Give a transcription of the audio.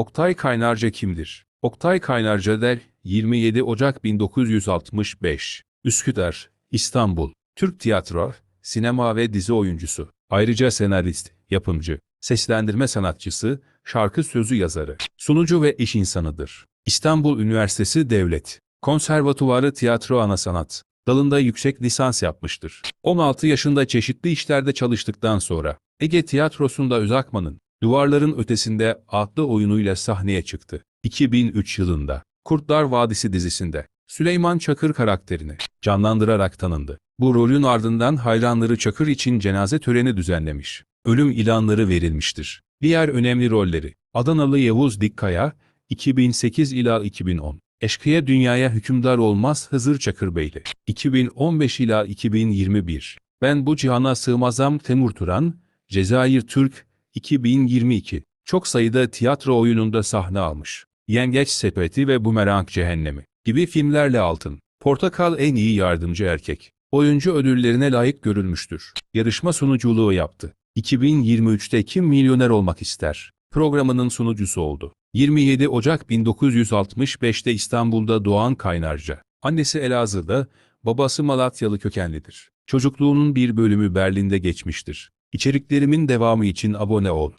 Oktay Kaynarca kimdir? Oktay Kaynarca der, 27 Ocak 1965. Üsküdar, İstanbul. Türk tiyatro, sinema ve dizi oyuncusu. Ayrıca senarist, yapımcı, seslendirme sanatçısı, şarkı sözü yazarı, sunucu ve iş insanıdır. İstanbul Üniversitesi Devlet Konservatuvarı Tiyatro Ana Sanat dalında yüksek lisans yapmıştır. 16 yaşında çeşitli işlerde çalıştıktan sonra Ege Tiyatrosu'nda Özakman'ın Duvarların Ötesinde adlı oyunuyla sahneye çıktı. 2003 yılında Kurtlar Vadisi dizisinde Süleyman Çakır karakterini canlandırarak tanındı. Bu rolün ardından hayranları Çakır için cenaze töreni düzenlemiş. Ölüm ilanları verilmiştir. Diğer önemli rolleri Adanalı Yavuz Dikkaya 2008 ila 2010 Eşkıya Dünyaya Hükümdar Olmaz Hızır Çakırbeyli 2015 ila 2021 Ben Bu Cihana Sığmazam Temur Turan Cezayir Türk 2022 Çok sayıda tiyatro oyununda sahne almış. Yengeç Sepeti ve Bumerang Cehennemi gibi filmlerle altın. Portakal en iyi yardımcı erkek. Oyuncu ödüllerine layık görülmüştür. Yarışma sunuculuğu yaptı. 2023'te Kim Milyoner Olmak İster? programının sunucusu oldu. 27 Ocak 1965'te İstanbul'da doğan Kaynarca. Annesi Elazığ'da, babası Malatyalı kökenlidir. Çocukluğunun bir bölümü Berlin'de geçmiştir. İçeriklerimin devamı için abone ol.